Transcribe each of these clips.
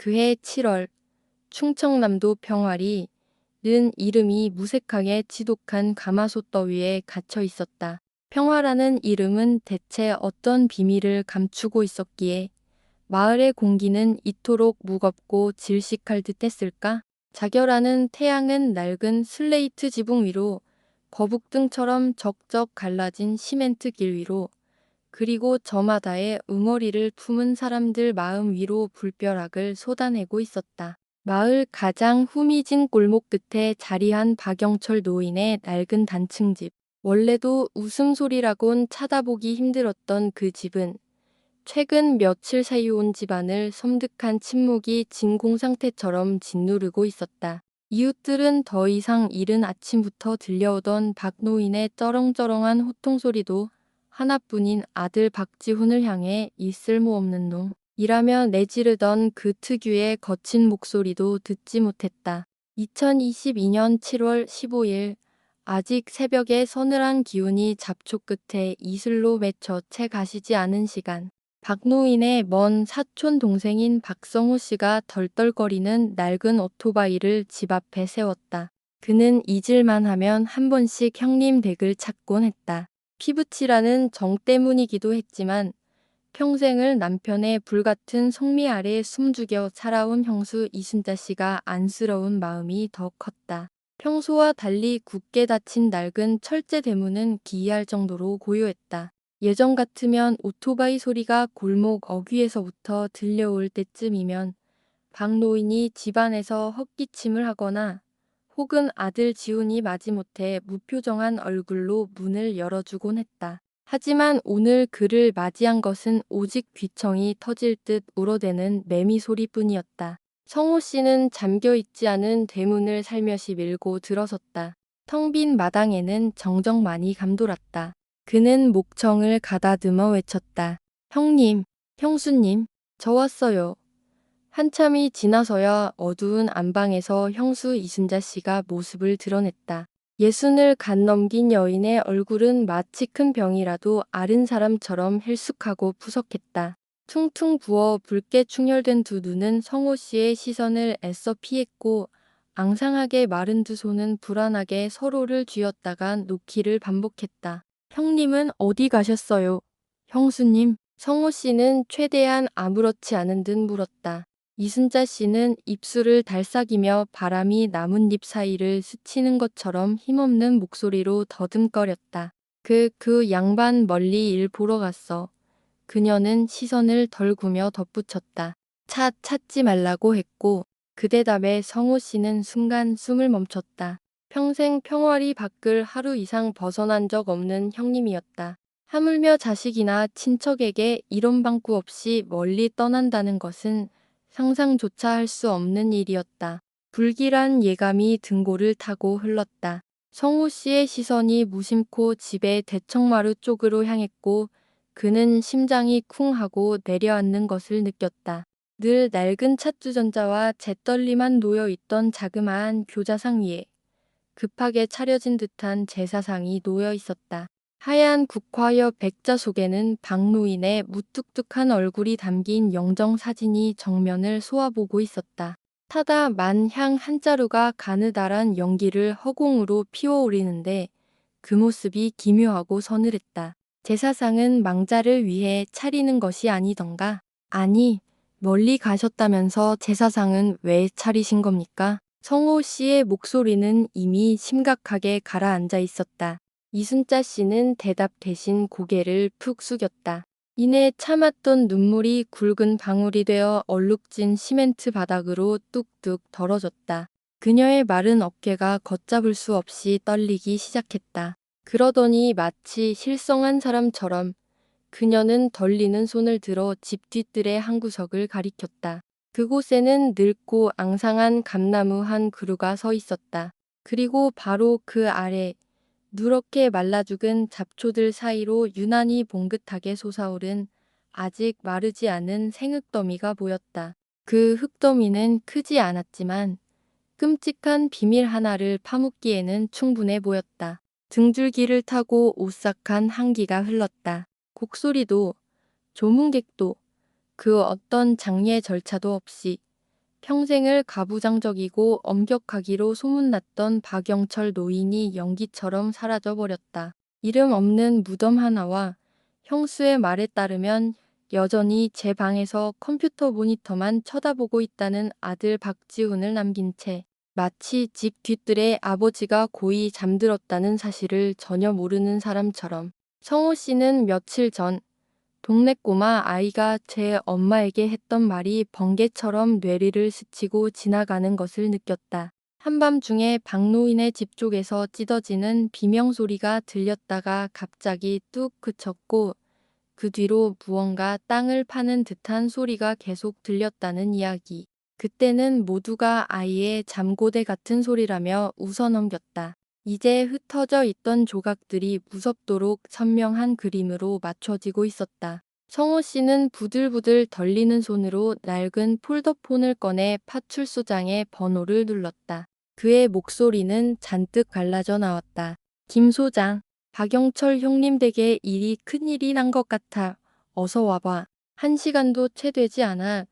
그해 7월 충청남도 평화리 는 이름이 무색하게 지독한 가마솥 더위에 갇혀 있었다. 평화라는 이름은 대체 어떤 비밀을 감추고 있었기에 마을의 공기는 이토록 무겁고 질식할 듯 했을까? 자결하는 태양은 낡은 슬레이트 지붕 위로 거북등처럼 적적 갈라진 시멘트 길 위로 그리고 저마다의 응어리를 품은 사람들 마음 위로 불벼락을 쏟아내고 있었다. 마을 가장 후미진 골목 끝에 자리한 박영철 노인의 낡은 단층집. 원래도 웃음소리라곤 찾아보기 힘들었던 그 집은 최근 며칠 사이 온 집안을 섬뜩한 침묵이 진공 상태처럼 짓누르고 있었다. 이웃들은 더 이상 이른 아침부터 들려오던 박 노인의 쩌렁쩌렁한 호통소리도 하나뿐인 아들 박지훈을 향해 이 쓸모없는 놈. 이라며 내지르던 그 특유의 거친 목소리도 듣지 못했다. 2022년 7월 15일 아직 새벽의 서늘한 기운이 잡초 끝에 이슬로 맺혀 채 가시지 않은 시간. 박노인의 먼 사촌 동생인 박성호 씨가 덜덜거리는 낡은 오토바이를 집 앞에 세웠다. 그는 잊을만 하면 한 번씩 형님 댁을 찾곤 했다. 피부치라는 정 때문이기도 했지만 평생을 남편의 불같은 성미 아래 숨죽여 살아온 형수 이순자 씨가 안쓰러운 마음이 더 컸다. 평소와 달리 굳게 닫힌 낡은 철제 대문은 기이할 정도로 고요했다. 예전 같으면 오토바이 소리가 골목 어귀에서부터 들려올 때쯤이면 박노인이 집안에서 헛기침을 하거나 혹은 아들 지훈이 마지못해 무표정한 얼굴로 문을 열어주곤 했다. 하지만 오늘 그를 맞이한 것은 오직 귀청이 터질 듯 울어대는 매미 소리뿐이었다. 성호 씨는 잠겨 있지 않은 대문을 살며시 밀고 들어섰다. 텅 빈 마당에는 정적만이 감돌았다. 그는 목청을 가다듬어 외쳤다. 형님, 형수님, 저 왔어요. 한참이 지나서야 어두운 안방에서 형수 이순자 씨가 모습을 드러냈다. 예순을 간 넘긴 여인의 얼굴은 마치 큰 병이라도 앓은 사람처럼 헬쑥하고 푸석했다. 퉁퉁 부어 붉게 충혈된 두 눈은 성호 씨의 시선을 애써 피했고 앙상하게 마른 두 손은 불안하게 서로를 쥐었다가 놓기를 반복했다. 형님은 어디 가셨어요? 형수님, 성호 씨는 최대한 아무렇지 않은 듯 물었다. 이순자 씨는 입술을 달싹이며 바람이 나뭇잎 사이를 스치는 것처럼 힘없는 목소리로 더듬거렸다. 그, 그 양반 멀리 일 보러 갔어. 그녀는 시선을 덜구며 덧붙였다. 차 찾지 말라고 했고 그 대답에 성호 씨는 순간 숨을 멈췄다. 평생 평화리 밖을 하루 이상 벗어난 적 없는 형님이었다. 하물며 자식이나 친척에게 이런 방구 없이 멀리 떠난다는 것은 상상조차 할 수 없는 일이었다. 불길한 예감이 등골을 타고 흘렀다. 성우 씨의 시선이 무심코 집의 대청마루 쪽으로 향했고 그는 심장이 쿵 하고 내려앉는 것을 느꼈다. 늘 낡은 찻주전자와 재떨리만 놓여 있던 자그마한 교자상 위에 급하게 차려진 듯한 제사상이 놓여 있었다. 하얀 국화엽 백자 속에는 박노인의 무뚝뚝한 얼굴이 담긴 영정 사진이 정면을 쏘아보고 있었다. 타다 만 향 한 자루가 가느다란 연기를 허공으로 피워오르는데 그 모습이 기묘하고 서늘했다. 제사상은 망자를 위해 차리는 것이 아니던가? 아니, 멀리 가셨다면서 제사상은 왜 차리신 겁니까? 성호 씨의 목소리는 이미 심각하게 가라앉아 있었다. 이순자 씨는 대답 대신 고개를 푹 숙였다. 이내 참았던 눈물이 굵은 방울이 되어 얼룩진 시멘트 바닥으로 뚝뚝 덜어졌다. 그녀의 마른 어깨가 걷잡을 수 없이 떨리기 시작했다. 그러더니 마치 실성한 사람처럼 그녀는 덜리는 손을 들어 집 뒤뜰의 한 구석을 가리켰다. 그곳에는 늙고 앙상한 감나무 한 그루가 서 있었다. 그리고 바로 그 아래 누렇게 말라 죽은 잡초들 사이로 유난히 봉긋하게 솟아오른 아직 마르지 않은 생흙더미가 보였다. 그 흙더미는 크지 않았지만 끔찍한 비밀 하나를 파묻기에는 충분해 보였다. 등줄기를 타고 오싹한 한기가 흘렀다. 곡소리도 조문객도 그 어떤 장례 절차도 없이 평생을 가부장적이고 엄격하기로 소문났던 박영철 노인이 연기처럼 사라져버렸다. 이름 없는 무덤 하나와 형수의 말에 따르면 여전히 제 방에서 컴퓨터 모니터만 쳐다보고 있다는 아들 박지훈을 남긴 채 마치 집 뒤뜰에 아버지가 고이 잠들었다는 사실을 전혀 모르는 사람처럼 성호 씨는 며칠 전 동네 꼬마 아이가 제 엄마에게 했던 말이 번개처럼 뇌리를 스치고 지나가는 것을 느꼈다. 한밤중에 박노인의 집 쪽에서 찢어지는 비명소리가 들렸다가 갑자기 뚝 그쳤고 그 뒤로 무언가 땅을 파는 듯한 소리가 계속 들렸다는 이야기. 그때는 모두가 아이의 잠고대 같은 소리라며 웃어넘겼다. 이제 흩어져 있던 조각들이 무섭도록 선명한 그림으로 맞춰지고 있었다. 성호 씨는 부들부들 덜리는 손으로 낡은 폴더폰을 꺼내 파출소장의 번호를 눌렀다. 그의 목소리는 잔뜩 갈라져 나왔다. 김 소장, 박영철 형님 댁에 일이 큰일이 난 것 같아. 어서 와봐. 한 시간도 채 되지 않아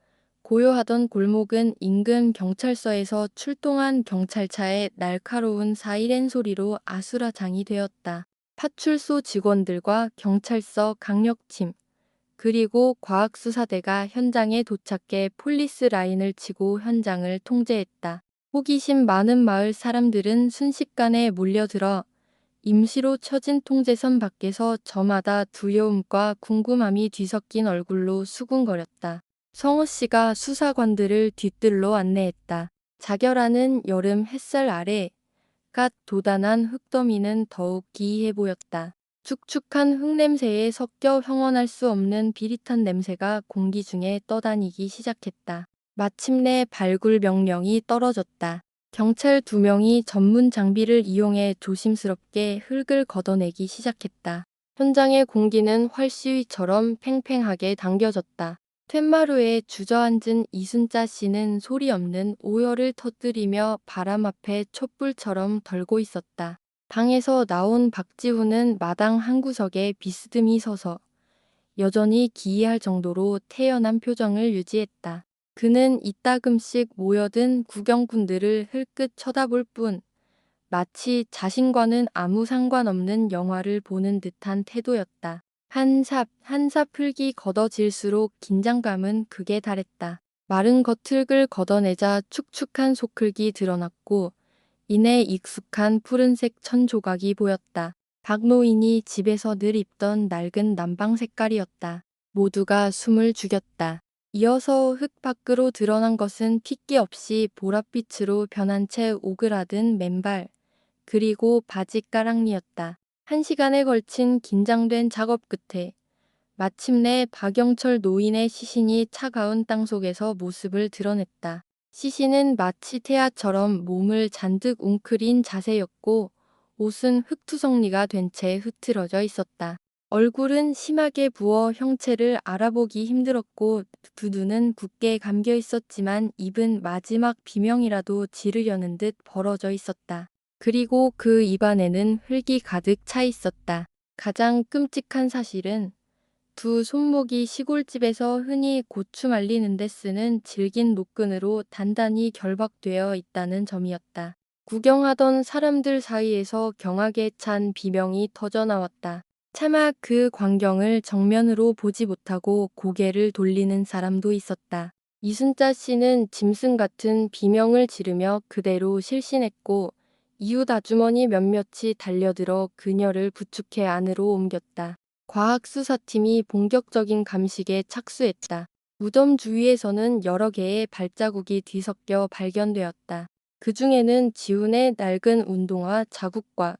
고요하던 골목은 인근 경찰서에서 출동한 경찰차의 날카로운 사이렌 소리로 아수라장이 되었다. 파출소 직원들과 경찰서 강력팀, 그리고 과학수사대가 현장에 도착해 폴리스 라인을 치고 현장을 통제했다. 호기심 많은 마을 사람들은 순식간에 몰려들어 임시로 쳐진 통제선 밖에서 저마다 두려움과 궁금함이 뒤섞인 얼굴로 수군거렸다. 성호 씨가 수사관들을 뒤뜰로 안내했다. 자결하는 여름 햇살 아래 갓 도단한 흙더미는 더욱 기이해 보였다. 축축한 흙냄새에 섞여 형언할 수 없는 비릿한 냄새가 공기 중에 떠다니기 시작했다. 마침내 발굴 명령이 떨어졌다. 경찰 두 명이 전문 장비를 이용해 조심스럽게 흙을 걷어내기 시작했다. 현장의 공기는 활시위처럼 팽팽하게 당겨졌다. 툇마루에 주저앉은 이순자 씨는 소리 없는 오열을 터뜨리며 바람 앞에 촛불처럼 덜고 있었다. 방에서 나온 박지훈은 마당 한 구석에 비스듬히 서서 여전히 기이할 정도로 태연한 표정을 유지했다. 그는 이따금씩 모여든 구경꾼들을 흘끗 쳐다볼 뿐 마치 자신과는 아무 상관없는 영화를 보는 듯한 태도였다. 한삽 한삽 흙이 걷어질수록 긴장감은 극에 달했다. 마른 겉흙을 걷어내자 축축한 속흙이 드러났고 이내 익숙한 푸른색 천 조각이 보였다. 박노인이 집에서 늘 입던 낡은 남방 색깔이었다. 모두가 숨을 죽였다. 이어서 흙 밖으로 드러난 것은 핏기 없이 보랏빛으로 변한 채 오그라든 맨발, 그리고 바지 가랑니였다. 한 시간에 걸친 긴장된 작업 끝에 마침내 박영철 노인의 시신이 차가운 땅 속에서 모습을 드러냈다. 시신은 마치 태아처럼 몸을 잔뜩 웅크린 자세였고 옷은 흙투성리가 된 채 흐트러져 있었다. 얼굴은 심하게 부어 형체를 알아보기 힘들었고 두 눈은 굳게 감겨 있었지만 입은 마지막 비명이라도 지르려는 듯 벌어져 있었다. 그리고 그 입안에는 흙이 가득 차 있었다. 가장 끔찍한 사실은 두 손목이 시골집에서 흔히 고추 말리는 데 쓰는 질긴 노끈으로 단단히 결박되어 있다는 점이었다. 구경하던 사람들 사이에서 경악에 찬 비명이 터져 나왔다. 차마 그 광경을 정면으로 보지 못하고 고개를 돌리는 사람도 있었다. 이순자 씨는 짐승 같은 비명을 지르며 그대로 실신했고 이웃 아주머니 몇몇이 달려들어 그녀를 부축해 안으로 옮겼다. 과학수사팀이 본격적인 감식에 착수했다. 무덤 주위에서는 여러 개의 발자국이 뒤섞여 발견되었다. 그 중에는 지훈의 낡은 운동화 자국과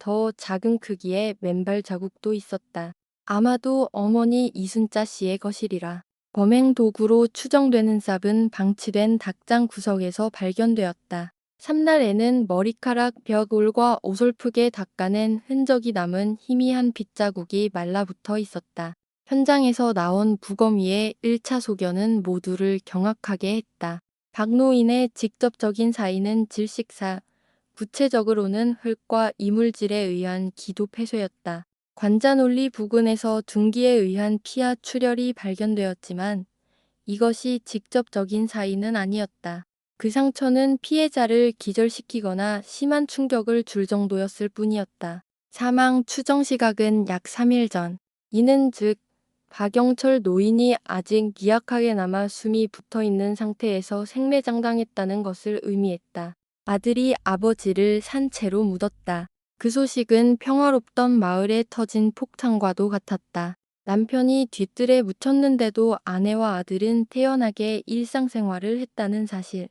더 작은 크기의 맨발 자국도 있었다. 아마도 어머니 이순자 씨의 것이리라. 범행 도구로 추정되는 삽은 방치된 닭장 구석에서 발견되었다. 삼날에는 머리카락 벽 올과 오솔프게 닦아낸 흔적이 남은 희미한 빗자국이 말라붙어 있었다. 현장에서 나온 부검위의 1차 소견은 모두를 경악하게 했다. 박노인의 직접적인 사인은 질식사, 구체적으로는 흙과 이물질에 의한 기도 폐쇄였다. 관자논리 부근에서 둔기에 의한 피하 출혈이 발견되었지만 이것이 직접적인 사인은 아니었다. 그 상처는 피해자를 기절시키거나 심한 충격을 줄 정도였을 뿐이었다. 사망 추정 시각은 약 3일 전. 이는 즉 박영철 노인이 아직 미약하게 남아 숨이 붙어 있는 상태에서 생매장당했다는 것을 의미했다. 아들이 아버지를 산 채로 묻었다. 그 소식은 평화롭던 마을에 터진 폭탄과도 같았다. 남편이 뒤뜰에 묻혔는데도 아내와 아들은 태연하게 일상생활을 했다는 사실.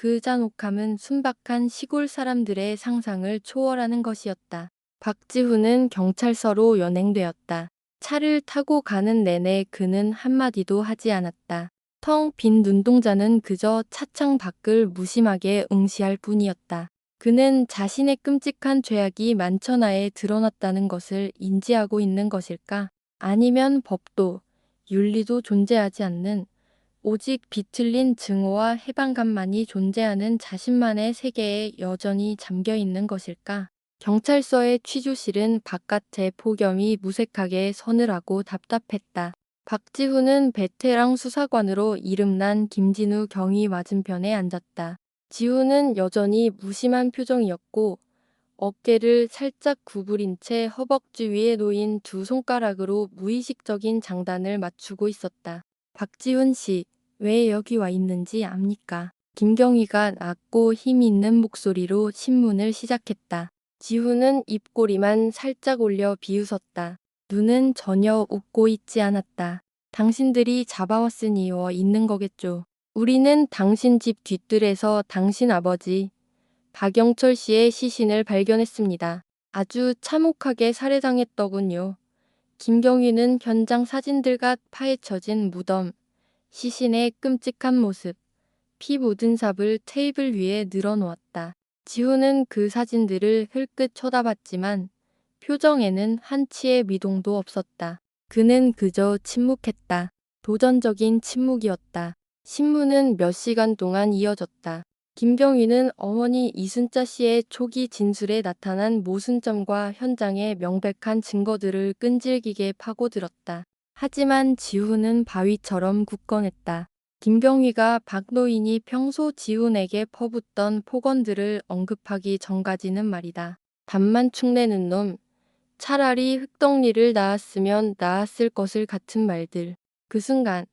그 잔혹함은 순박한 시골 사람들의 상상을 초월하는 것이었다. 박지훈은 경찰서로 연행되었다. 차를 타고 가는 내내 그는 한마디도 하지 않았다. 텅 빈 눈동자는 그저 차창 밖을 무심하게 응시할 뿐이었다. 그는 자신의 끔찍한 죄악이 만천하에 드러났다는 것을 인지하고 있는 것일까? 아니면 법도, 윤리도 존재하지 않는 오직 비틀린 증오와 해방감만이 존재하는 자신만의 세계에 여전히 잠겨 있는 것일까? 경찰서의 취조실은 바깥에 폭염이 무색하게 서늘하고 답답했다. 박지훈은 베테랑 수사관으로 이름난 김진우 경위 맞은편에 앉았다. 지훈은 여전히 무심한 표정이었고 어깨를 살짝 구부린 채 허벅지 위에 놓인 두 손가락으로 무의식적인 장단을 맞추고 있었다. 박지훈 씨, 왜 여기 와 있는지 압니까? 김경희가 낮고 힘 있는 목소리로 신문을 시작했다. 지훈은 입꼬리만 살짝 올려 비웃었다. 눈은 전혀 웃고 있지 않았다. 당신들이 잡아왔으니 워 있는 거겠죠. 우리는 당신 집 뒤뜰에서 당신 아버지 박영철 씨의 시신을 발견했습니다. 아주 참혹하게 살해당했더군요. 김경희는 현장 사진들과 파헤쳐진 무덤, 시신의 끔찍한 모습, 피 묻은 삽을 테이블 위에 늘어놓았다. 지훈은 그 사진들을 흘끗 쳐다봤지만 표정에는 한치의 미동도 없었다. 그는 그저 침묵했다. 도전적인 침묵이었다. 신문은 몇 시간 동안 이어졌다. 김경희는 어머니 이순자 씨의 초기 진술에 나타난 모순점과 현장의 명백한 증거들을 끈질기게 파고들었다. 하지만 지훈은 바위처럼 굳건했다. 김경희가 박노인이 평소 지훈에게 퍼붓던 폭언들을 언급하기 전까지는 말이다. 답만 축내는 놈, 차라리 흙덩리를 낳았으면 낳았을 것을 같은 말들. 그 순간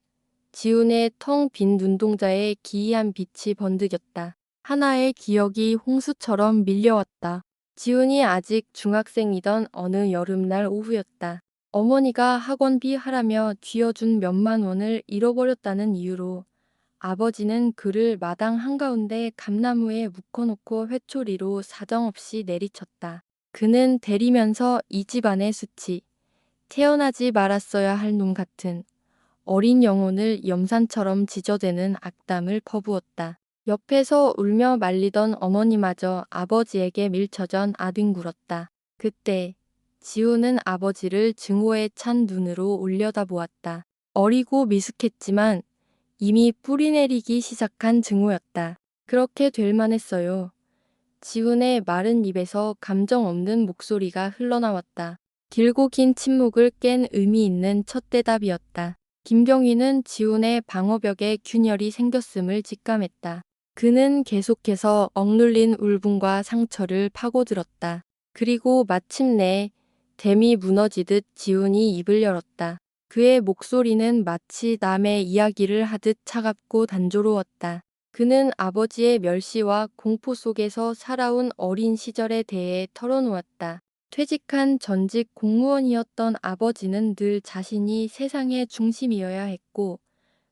지훈의 텅 빈 눈동자에 기이한 빛이 번득였다. 하나의 기억이 홍수처럼 밀려왔다. 지훈이 아직 중학생이던 어느 여름날 오후였다. 어머니가 학원비 하라며 쥐어준 몇만 원을 잃어버렸다는 이유로 아버지는 그를 마당 한가운데 감나무에 묶어놓고 회초리로 사정없이 내리쳤다. 그는 대리면서 이 집안의 수치, 태어나지 말았어야 할 놈 같은 어린 영혼을 염산처럼 지저대는 악담을 퍼부었다. 옆에서 울며 말리던 어머니마저 아버지에게 밀쳐전 아뒹굴었다. 그때 지우는 아버지를 증오에 찬 눈으로 올려다보았다. 어리고 미숙했지만 이미 뿌리내리기 시작한 증오였다. 그렇게 될 만했어요. 지훈의 마른 입에서 감정 없는 목소리가 흘러나왔다. 길고 긴 침묵을 깬 의미 있는 첫 대답이었다. 김경희는 지훈의 방어벽에 균열이 생겼음을 직감했다. 그는 계속해서 억눌린 울분과 상처를 파고들었다. 그리고 마침내 댐이 무너지듯 지훈이 입을 열었다. 그의 목소리는 마치 남의 이야기를 하듯 차갑고 단조로웠다. 그는 아버지의 멸시와 공포 속에서 살아온 어린 시절에 대해 털어놓았다. 퇴직한 전직 공무원이었던 아버지는 늘 자신이 세상의 중심이어야 했고,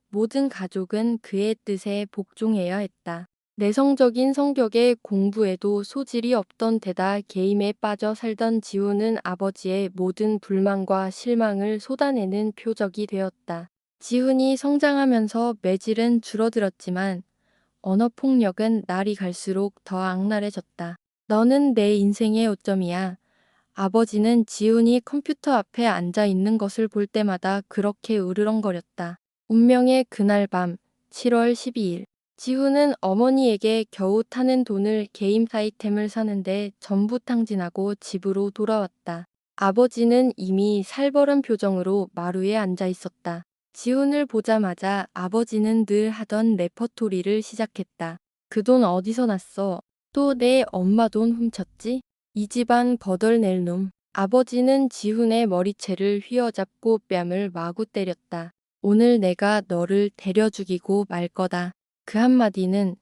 모든 가족은 그의 뜻에 복종해야 했다. 내성적인 성격에 공부에도 소질이 없던 데다 게임에 빠져 살던 지우는 아버지의 모든 불만과 실망을 쏟아내는 표적이 되었다. 지훈이 성장하면서 매질은 줄어들었지만 언어 폭력은 날이 갈수록 더 악랄해졌다. 너는 내 인생의 요점이야. 아버지는 지훈이 컴퓨터 앞에 앉아 있는 것을 볼 때마다 그렇게 으르렁거렸다. 운명의 그날 밤 7월 12일 지훈은 어머니에게 겨우 타는 돈을 게임 아이템을 사는데 전부 탕진하고 집으로 돌아왔다. 아버지는 이미 살벌한 표정으로 마루에 앉아 있었다. 지훈을 보자마자 아버지는 늘 하던 레퍼토리를 시작했다. 그 돈 어디서 났어? 또 내 엄마 돈 훔쳤지? 이 집안 거덜낼 놈. 아버지는 지훈의 머리채를 휘어잡고 뺨을 마구 때렸다. 오늘 내가 너를 데려 죽이고 말 거다. 그 한마디는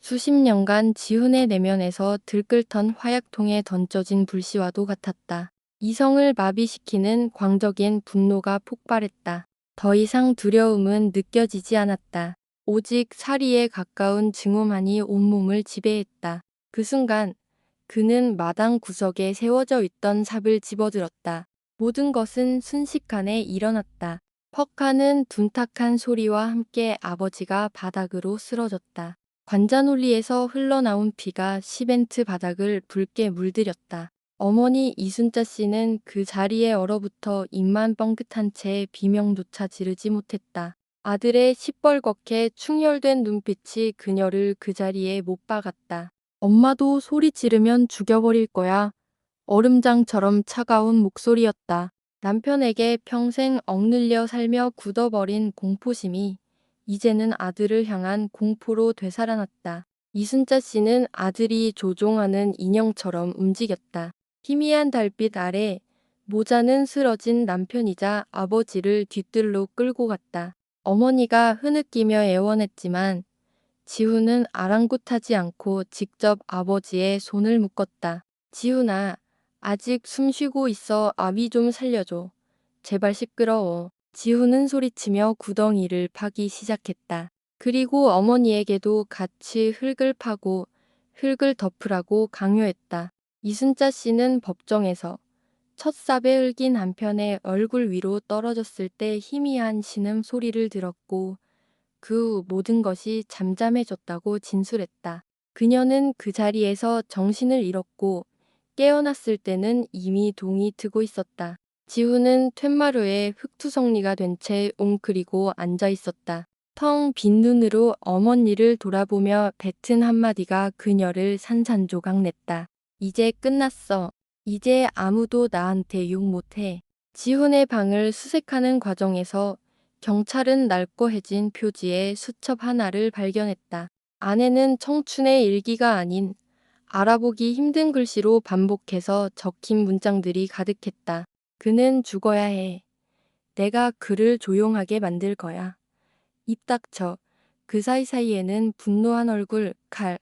수십 년간 지훈의 내면에서 들끓던 화약통에 던져진 불씨와도 같았다. 이성을 마비시키는 광적인 분노가 폭발했다. 더 이상 두려움은 느껴지지 않았다. 오직 사리에 가까운 증오만이 온몸을 지배했다. 그 순간 그는 마당 구석에 세워져 있던 삽을 집어들었다. 모든 것은 순식간에 일어났다. 퍽하는 둔탁한 소리와 함께 아버지가 바닥으로 쓰러졌다. 관자놀이에서 흘러나온 피가 시멘트 바닥을 붉게 물들였다. 어머니 이순자 씨는 그 자리에 얼어붙어 입만 뻥긋한 채 비명조차 지르지 못했다. 아들의 시뻘겋게 충혈된 눈빛이 그녀를 그 자리에 못 박았다. 엄마도 소리 지르면 죽여버릴 거야. 얼음장처럼 차가운 목소리였다. 남편에게 평생 억눌려 살며 굳어버린 공포심이 이제는 아들을 향한 공포로 되살아났다. 이순자 씨는 아들이 조종하는 인형처럼 움직였다. 희미한 달빛 아래 모자는 쓰러진 남편이자 아버지를 뒤뜰로 끌고 갔다. 어머니가 흐느끼며 애원했지만 지훈은 아랑곳하지 않고 직접 아버지의 손을 묶었다. 지훈아, 아직 숨 쉬고 있어 아비 좀 살려줘. 제발 시끄러워. 지훈은 소리치며 구덩이를 파기 시작했다. 그리고 어머니에게도 같이 흙을 파고 흙을 덮으라고 강요했다. 이순자 씨는 법정에서 첫 삽에 흙인 한편의 얼굴 위로 떨어졌을 때 희미한 신음 소리를 들었고 그 후 모든 것이 잠잠해졌다고 진술했다. 그녀는 그 자리에서 정신을 잃었고 깨어났을 때는 이미 동이 트고 있었다. 지훈은 툇마루에 흙투성리가 된 채 웅크리고 앉아 있었다. 텅 빈 눈으로 어머니를 돌아보며 뱉은 한마디가 그녀를 산산조각 냈다. 이제 끝났어. 이제 아무도 나한테 욕 못해. 지훈의 방을 수색하는 과정에서 경찰은 낡고 해진 표지의 수첩 하나를 발견했다. 안에는 청춘의 일기가 아닌 알아보기 힘든 글씨로 반복해서 적힌 문장들이 가득했다. 그는 죽어야 해. 내가 그를 조용하게 만들 거야. 입 닥쳐. 그 사이사이에는 분노한 얼굴, 칼,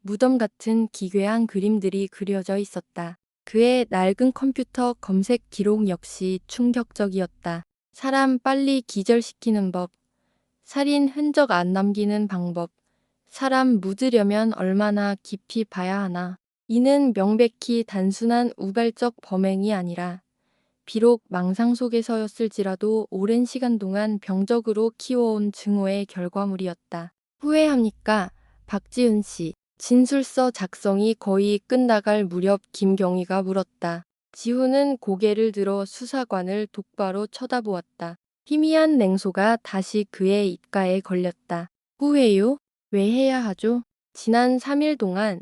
무덤 같은 기괴한 그림들이 그려져 있었다. 그의 낡은 컴퓨터 검색 기록 역시 충격적이었다. 사람 빨리 기절시키는 법, 살인 흔적 안 남기는 방법, 사람 묻으려면 얼마나 깊이 봐야 하나. 이는 명백히 단순한 우발적 범행이 아니라 비록 망상 속에서였을지라도 오랜 시간 동안 병적으로 키워온 증오의 결과물이었다. 후회합니까? 박지은 씨. 진술서 작성이 거의 끝나갈 무렵 김경희가 물었다. 지훈은 고개를 들어 수사관을 똑바로 쳐다보았다. 희미한 냉소가 다시 그의 입가에 걸렸다. 후회요? 왜 해야 하죠? 지난 3일 동안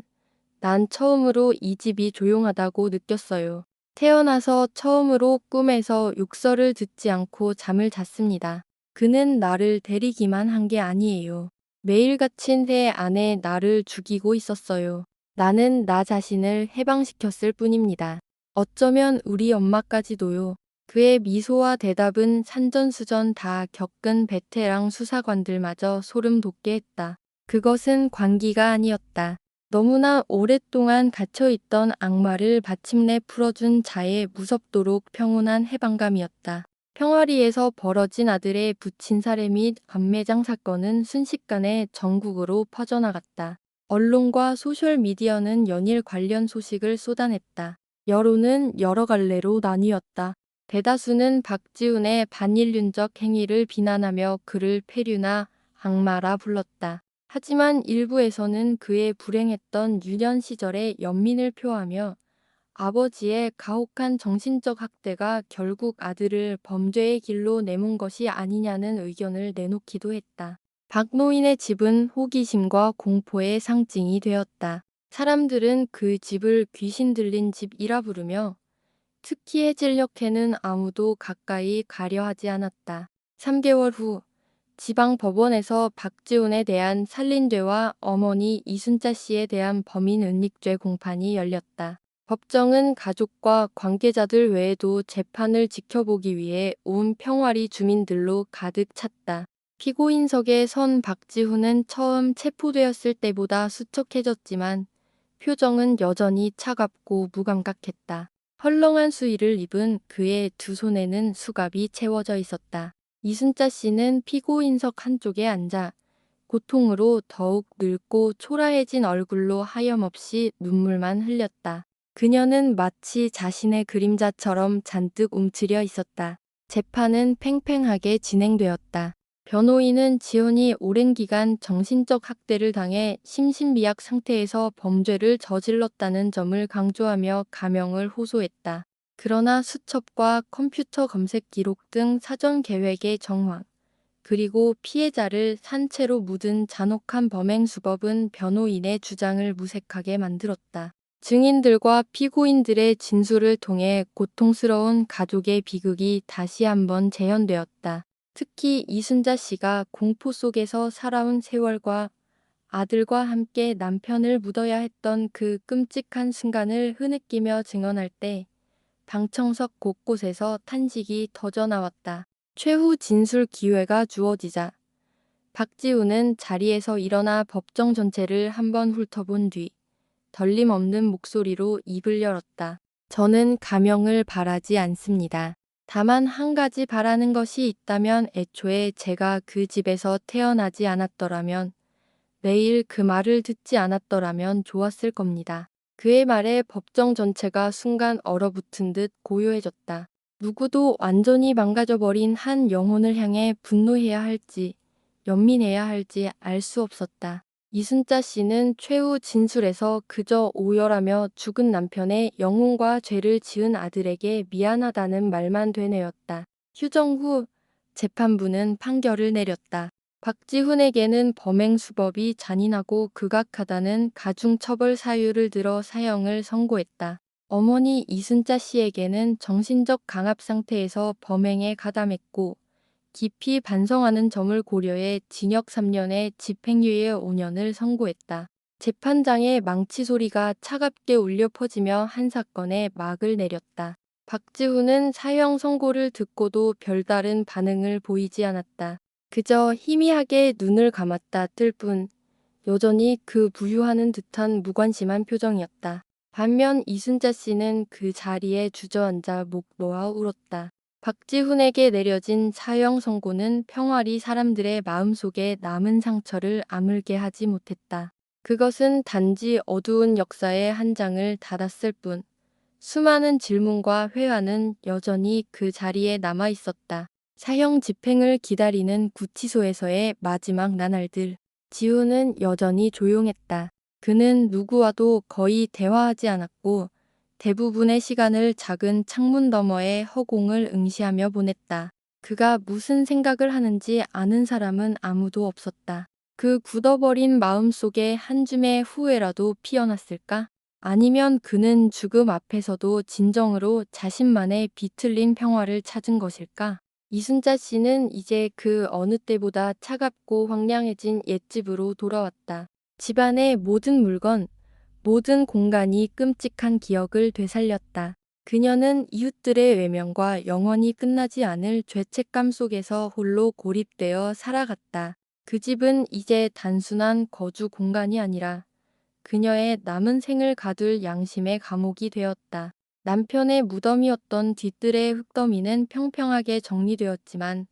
난 처음으로 이 집이 조용하다고 느꼈어요. 태어나서 처음으로 꿈에서 욕설을 듣지 않고 잠을 잤습니다. 그는 나를 데리기만 한 게 아니에요. 매일 갇힌 새 안에 나를 죽이고 있었어요. 나는 나 자신을 해방시켰을 뿐입니다. 어쩌면 우리 엄마까지도요. 그의 미소와 대답은 산전수전 다 겪은 베테랑 수사관들마저 소름 돋게 했다. 그것은 관기가 아니었다. 너무나 오랫동안 갇혀있던 악마를 마침내 풀어준 자의 무섭도록 평온한 해방감이었다. 평화리에서 벌어진 아들의 부친 살해 및 관매장 사건은 순식간에 전국으로 퍼져나갔다. 언론과 소셜미디어는 연일 관련 소식을 쏟아냈다. 여론은 여러 갈래로 나뉘었다. 대다수는 박지훈의 반인륜적 행위를 비난하며 그를 폐류나 악마라 불렀다. 하지만 일부에서는 그의 불행했던 유년 시절의 연민을 표하며 아버지의 가혹한 정신적 학대가 결국 아들을 범죄의 길로 내몬 것이 아니냐는 의견을 내놓기도 했다. 박노인의 집은 호기심과 공포의 상징이 되었다. 사람들은 그 집을 귀신 들린 집이라 부르며 특히 해질녘에는 아무도 가까이 가려 하지 않았다. 3개월 후 지방 법원에서 박지훈에 대한 살인죄와 어머니 이순자 씨에 대한 범인 은닉죄 공판이 열렸다. 법정은 가족과 관계자들 외에도 재판을 지켜보기 위해 온 평화리 주민들로 가득 찼다. 피고인석에 선 박지훈은 처음 체포되었을 때보다 수척해졌지만 표정은 여전히 차갑고 무감각했다. 헐렁한 수의를 입은 그의 두 손에는 수갑이 채워져 있었다. 이순자 씨는 피고인석 한쪽에 앉아 고통으로 더욱 늙고 초라해진 얼굴로 하염없이 눈물만 흘렸다. 그녀는 마치 자신의 그림자처럼 잔뜩 움츠려 있었다. 재판은 팽팽하게 진행되었다. 변호인은 지훈이 오랜 기간 정신적 학대를 당해 심신미약 상태에서 범죄를 저질렀다는 점을 강조하며 가명을 호소했다. 그러나 수첩과 컴퓨터 검색 기록 등 사전 계획의 정황, 그리고 피해자를 산채로 묻은 잔혹한 범행 수법은 변호인의 주장을 무색하게 만들었다. 증인들과 피고인들의 진술을 통해 고통스러운 가족의 비극이 다시 한번 재현되었다. 특히 이순자 씨가 공포 속에서 살아온 세월과 아들과 함께 남편을 묻어야 했던 그 끔찍한 순간을 흐느끼며 증언할 때 방청석 곳곳에서 탄식이 터져 나왔다. 최후 진술 기회가 주어지자 박지우는 자리에서 일어나 법정 전체를 한번 훑어본 뒤 덜림없는 목소리로 입을 열었다. 저는 가명을 바라지 않습니다. 다만 한 가지 바라는 것이 있다면 애초에 제가 그 집에서 태어나지 않았더라면 매일 그 말을 듣지 않았더라면 좋았을 겁니다. 그의 말에 법정 전체가 순간 얼어붙은 듯 고요해졌다. 누구도 완전히 망가져버린 한 영혼을 향해 분노해야 할지, 연민해야 할지 알 수 없었다. 이순자 씨는 최후 진술에서 그저 오열하며 죽은 남편의 영혼과 죄를 지은 아들에게 미안하다는 말만 되뇌었다. 휴정 후 재판부는 판결을 내렸다. 박지훈에게는 범행 수법이 잔인하고 극악하다는 가중처벌 사유를 들어 사형을 선고했다. 어머니 이순자 씨에게는 정신적 강압 상태에서 범행에 가담했고 깊이 반성하는 점을 고려해 징역 3년에 집행유예 5년을 선고했다. 재판장의 망치 소리가 차갑게 울려 퍼지며 한 사건에 막을 내렸다. 박지훈은 사형 선고를 듣고도 별다른 반응을 보이지 않았다. 그저 희미하게 눈을 감았다 뜰 뿐 여전히 그 부유하는 듯한 무관심한 표정이었다. 반면 이순자 씨는 그 자리에 주저앉아 목 놓아 울었다. 박지훈에게 내려진 사형 선고는 평화리 사람들의 마음속에 남은 상처를 아물게 하지 못했다. 그것은 단지 어두운 역사의 한 장을 닫았을 뿐 수많은 질문과 회화는 여전히 그 자리에 남아 있었다. 사형 집행을 기다리는 구치소에서의 마지막 나날들. 지훈은 여전히 조용했다. 그는 누구와도 거의 대화하지 않았고 대부분의 시간을 작은 창문 너머의 허공을 응시하며 보냈다. 그가 무슨 생각을 하는지 아는 사람은 아무도 없었다. 그 굳어버린 마음 속에 한 줌의 후회라도 피어났을까? 아니면 그는 죽음 앞에서도 진정으로 자신만의 비틀린 평화를 찾은 것일까? 이순자 씨는 이제 그 어느 때보다 차갑고 황량해진 옛집으로 돌아왔다. 집안의 모든 물건, 모든 공간이 끔찍한 기억을 되살렸다. 그녀는 이웃들의 외면과 영원히 끝나지 않을 죄책감 속에서 홀로 고립되어 살아갔다. 그 집은 이제 단순한 거주 공간이 아니라 그녀의 남은 생을 가둘 양심의 감옥이 되었다. 남편의 무덤이었던 뒤뜰의 흙더미는 평평하게 정리되었지만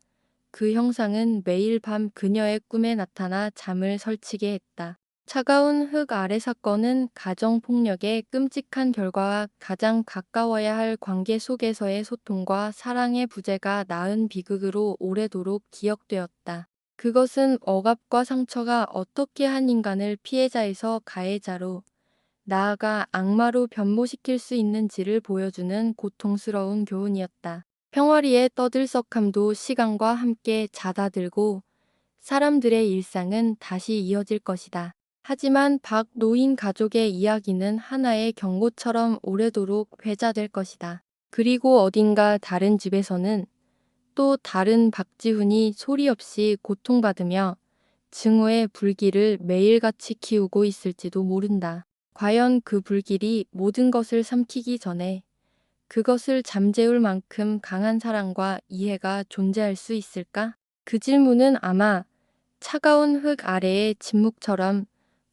그 형상은 매일 밤 그녀의 꿈에 나타나 잠을 설치게 했다. 차가운 흙 아래 사건은 가정폭력의 끔찍한 결과와 가장 가까워야 할 관계 속에서의 소통과 사랑의 부재가 낳은 비극으로 오래도록 기억되었다. 그것은 억압과 상처가 어떻게 한 인간을 피해자에서 가해자로 나아가 악마로 변모시킬 수 있는지를 보여주는 고통스러운 교훈이었다. 평화리의 떠들썩함도 시간과 함께 잦아들고 사람들의 일상은 다시 이어질 것이다. 하지만 박 노인 가족의 이야기는 하나의 경고처럼 오래도록 회자될 것이다. 그리고 어딘가 다른 집에서는 또 다른 박지훈이 소리 없이 고통받으며 증오의 불길을 매일같이 키우고 있을지도 모른다. 과연 그 불길이 모든 것을 삼키기 전에 그것을 잠재울 만큼 강한 사랑과 이해가 존재할 수 있을까? 그 질문은 아마 차가운 흙 아래의 침묵처럼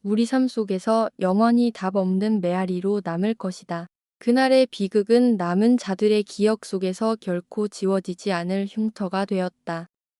우리 삶 속에서 영원히 답 없는 메아리로 남을 것이다. 그날의 비극은 남은 자들의 기억 속에서 결코 지워지지 않을 흉터가 되었다.